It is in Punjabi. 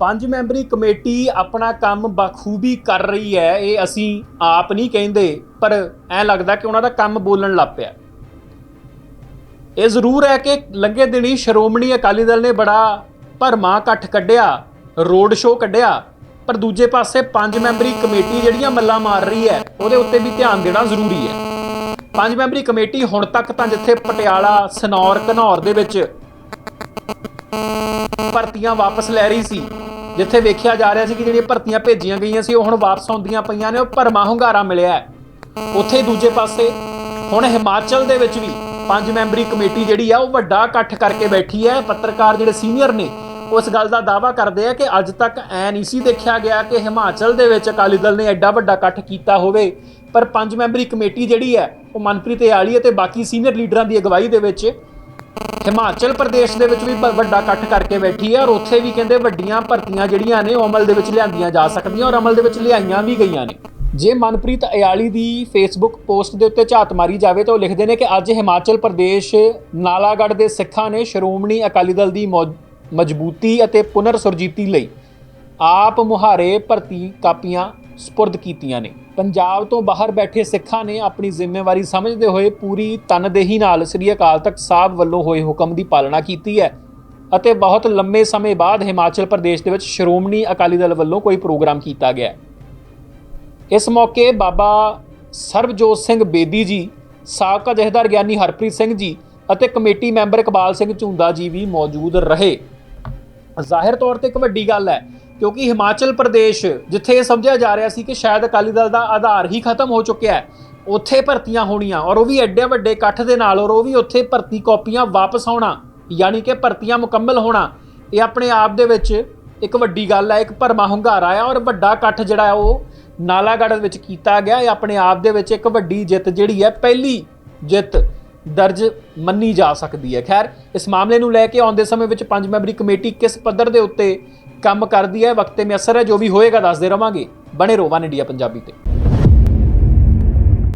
ਪੰਜ ਮੈਂਬਰੀ ਕਮੇਟੀ ਆਪਣਾ ਕੰਮ ਬਖੂਬੀ ਕਰ ਰਹੀ ਹੈ, ਇਹ ਅਸੀਂ ਆਪ ਨਹੀਂ ਕਹਿੰਦੇ, ਪਰ ਐ ਲੱਗਦਾ ਕਿ ਉਹਨਾਂ ਦਾ ਕੰਮ ਬੋਲਣ ਲੱਗ ਪਿਆ। ਇਹ ਜ਼ਰੂਰ ਹੈ ਕਿ ਲੰਘੇ ਦਿਨੀ ਸ਼੍ਰੋਮਣੀ ਅਕਾਲੀ ਦਲ ਨੇ ਬੜਾ ਭਰਮਾ ਇਕੱਠ ਕੱਢਿਆ, ਰੋਡ ਸ਼ੋਅ ਕੱਢਿਆ, ਪਰ ਦੂਜੇ ਪਾਸੇ ਪੰਜ ਮੈਂਬਰੀ ਕਮੇਟੀ ਜਿਹੜੀਆਂ ਮੱਲਾ ਮਾਰ ਰਹੀ ਹੈ, ਉਹਦੇ ਉੱਤੇ ਵੀ ਧਿਆਨ ਦੇਣਾ ਜ਼ਰੂਰੀ ਹੈ। ਪੰਜ ਮੈਂਬਰੀ ਕਮੇਟੀ ਹੁਣ ਤੱਕ ਤਾਂ ਜਿੱਥੇ ਪਟਿਆਲਾ, ਸਨੌਰ, ਘਨੌਰ ਦੇ ਵਿੱਚ ਭਰਤੀਆਂ ਵਾਪਸ ਲੈ ਰਹੀ ਸੀ ਜਿੱਥੇ ਵੇਖਿਆ ਜਾ ਰਿਹਾ ਸੀ ਕਿ ਜਿਹੜੀਆਂ ਭਰਤੀਆਂ ਭੇਜੀਆਂ ਗਈਆਂ ਸੀ, ਉਹ ਹੁਣ ਵਾਪਸ ਆਉਂਦੀਆਂ ਪਈਆਂ ਨੇ, ਉਹ ਭਰਮਾ ਹੁੰਗਾਰਾ ਮਿਲਿਆ ਉੱਥੇ ਦੂਜੇ ਪਾਸੇ ਹੁਣ ਹਿਮਾਚਲ ਦੇ ਵਿੱਚ ਵੀ ਪੰਜ ਮੈਂਬਰੀ ਕਮੇਟੀ ਜਿਹੜੀ ਆ, ਉਹ ਵੱਡਾ ਇਕੱਠ ਕਰਕੇ ਬੈਠੀ ਹੈ। ਪੱਤਰਕਾਰ ਜਿਹੜੇ ਸੀਨੀਅਰ ਨੇ ਉਸ ਗੱਲ ਦਾ ਦਾਵਾ ਕਰਦੇ ਆ ਕਿ ਅੱਜ ਤੱਕ ਐ ਨਹੀਂ ਸੀ ਦੇਖਿਆ ਗਿਆ ਕਿ ਹਿਮਾਚਲ ਦੇ ਵਿੱਚ ਅਕਾਲੀ ਦਲ ਨੇ ਐਡਾ ਵੱਡਾ ਇਕੱਠ ਕੀਤਾ ਹੋਵੇ। ਪਰ ਪੰਜ ਮੈਂਬਰੀ ਕਮੇਟੀ ਜਿਹੜੀ ਹੈ, ਉਹ ਮਨਪ੍ਰੀਤ ਇਆਲੀ ਅਤੇ ਬਾਕੀ ਸੀਨੀਅਰ ਲੀਡਰਾਂ ਦੀ ਅਗਵਾਈ ਦੇ ਵਿੱਚ ਹਿਮਾਚਲ ਪ੍ਰਦੇਸ਼ ਦੇ ਵਿੱਚ ਵੀ ਵੱਡਾ ਇਕੱਠ ਕਰਕੇ ਬੈਠੀ ਹੈ ਔਰ ਉੱਥੇ ਵੀ ਕਹਿੰਦੇ ਵੱਡੀਆਂ ਭਰਤੀਆਂ ਜਿਹੜੀਆਂ ਨੇ ਉਹ ਅਮਲ ਦੇ ਵਿੱਚ ਲਿਆਂਦੀਆਂ ਜਾ ਸਕਦੀਆਂ ਔਰ ਅਮਲ ਦੇ ਵਿੱਚ ਲਿਆਈਆਂ ਵੀ ਗਈਆਂ ਨੇ। ਜੇ ਮਨਪ੍ਰੀਤ ਅਯਾਲੀ ਦੀ ਫੇਸਬੁੱਕ ਪੋਸਟ ਦੇ ਉੱਤੇ ਝਾਤ ਮਾਰੀ ਜਾਵੇ ਤਾਂ ਉਹ ਲਿਖਦੇ ਨੇ ਕਿ ਅੱਜ ਹਿਮਾਚਲ ਪ੍ਰਦੇਸ਼ ਨਾਲਾਗੜ੍ਹ ਦੇ ਸਿੱਖਾਂ ਨੇ ਸ਼੍ਰੋਮਣੀ ਅਕਾਲੀ ਦਲ ਦੀ ਮੌਜ- ਮਜ਼ਬੂਤੀ ਅਤੇ ਪੁਨਰ ਸੁਰਜੀਤੀ ਲਈ ਆਪ ਮੁਹਾਰੇ ਭਰਤੀ ਕਾਪੀਆਂ ਸਪੁਰਦ ਕੀਤੀਆਂ ਨੇ। ਪੰਜਾਬ ਤੋਂ ਬਾਹਰ ਬੈਠੇ ਸਿੱਖਾਂ ਨੇ ਆਪਣੀ ਜ਼ਿੰਮੇਵਾਰੀ ਸਮਝਦੇ ਹੋਏ ਪੂਰੀ ਤਨਦੇਹੀ ਨਾਲ ਸ੍ਰੀ ਅਕਾਲ ਤਖਤ ਸਾਹਿਬ ਵੱਲੋਂ ਹੋਏ ਹੁਕਮ ਦੀ ਪਾਲਣਾ ਕੀਤੀ ਹੈ ਅਤੇ ਬਹੁਤ ਲੰਮੇ ਸਮੇਂ ਬਾਅਦ ਹਿਮਾਚਲ ਪ੍ਰਦੇਸ਼ ਦੇ ਵਿੱਚ ਸ਼੍ਰੋਮਣੀ ਅਕਾਲੀ ਦਲ ਵੱਲੋਂ ਕੋਈ ਪ੍ਰੋਗਰਾਮ ਕੀਤਾ ਗਿਆ ਇਸ ਮੌਕੇ ਬਾਬਾ ਸਰਬਜੋਤ ਸਿੰਘ ਬੇਦੀ ਜੀ, ਸਾਬਕਾ ਜਥੇਦਾਰ ਗਿਆਨੀ ਹਰਪ੍ਰੀਤ ਸਿੰਘ ਜੀ ਅਤੇ ਕਮੇਟੀ ਮੈਂਬਰ ਇਕਬਾਲ ਸਿੰਘ ਝੁੰਦਾ ਜੀ ਵੀ ਮੌਜੂਦ ਰਹੇ। ਜ਼ਾਹਿਰ ਤੌਰ ਤੇ ਇੱਕ ਵੱਡੀ ਗੱਲ ਹੈ ਕਿਉਂਕਿ ਹਿਮਾਚਲ ਪ੍ਰਦੇਸ਼, ਜਿੱਥੇ ਇਹ ਸਮਝਿਆ ਜਾ ਰਿਹਾ ਸੀ ਕਿ ਸ਼ਾਇਦ ਅਕਾਲੀ ਦਲ ਦਾ ਆਧਾਰ ਹੀ ਖਤਮ ਹੋ ਚੁੱਕਿਆ ਹੈ, ਉੱਥੇ ਭਰਤੀਆਂ ਹੋਣੀਆਂ ਔਰ ਉਹ ਵੀ ਐਡੇ ਵੱਡੇ ਇਕੱਠ ਦੇ ਨਾਲ ਔਰ ਉਹ ਵੀ ਉੱਥੇ ਭਰਤੀ ਕਾਪੀਆਂ ਵਾਪਸ ਆਉਣਾ, ਯਾਨੀ ਕਿ ਭਰਤੀਆਂ ਮੁਕੰਮਲ ਹੋਣਾ, ਇਹ ਆਪਣੇ ਆਪ ਦੇ ਵਿੱਚ ਇੱਕ ਵੱਡੀ ਗੱਲ ਹੈ, ਇੱਕ ਭਰਮਾ ਹੁੰਗਾਰਾ ਹੈ ਔਰ ਵੱਡਾ ਇਕੱਠ ਜਿਹੜਾ ਉਹ ਨਾਲਾਗੜ੍ਹ ਵਿੱਚ ਕੀਤਾ ਗਿਆ, ਇਹ ਆਪਣੇ ਆਪ ਦੇ ਵਿੱਚ ਇੱਕ ਵੱਡੀ ਜਿੱਤ ਜਿਹੜੀ ਹੈ, ਪਹਿਲੀ ਜਿੱਤ ਦਰਜ ਮੰਨੀ ਜਾ ਸਕਦੀ ਹੈ। ਖੈਰ, ਇਸ ਮਾਮਲੇ ਨੂੰ ਲੈ ਕੇ ਆਉਂਦੇ ਸਮੇਂ ਵਿੱਚ ਪੰਜ ਮੈਂਬਰੀ ਕਮੇਟੀ ਕਿਸ ਪੱਧਰ ਦੇ ਉੱਤੇ ਕੰਮ ਕਰਦੀ ਹੈ, ਵਕਤ ਮੇ ਅਸਰ ਹੈ, ਜੋ ਵੀ ਹੋਏਗਾ ਦੱਸਦੇ ਰਵਾਂਗੇ। ਬਣੇ ਰਹੋ ਵਨ ਇੰਡੀਆ ਪੰਜਾਬੀ ਤੇ।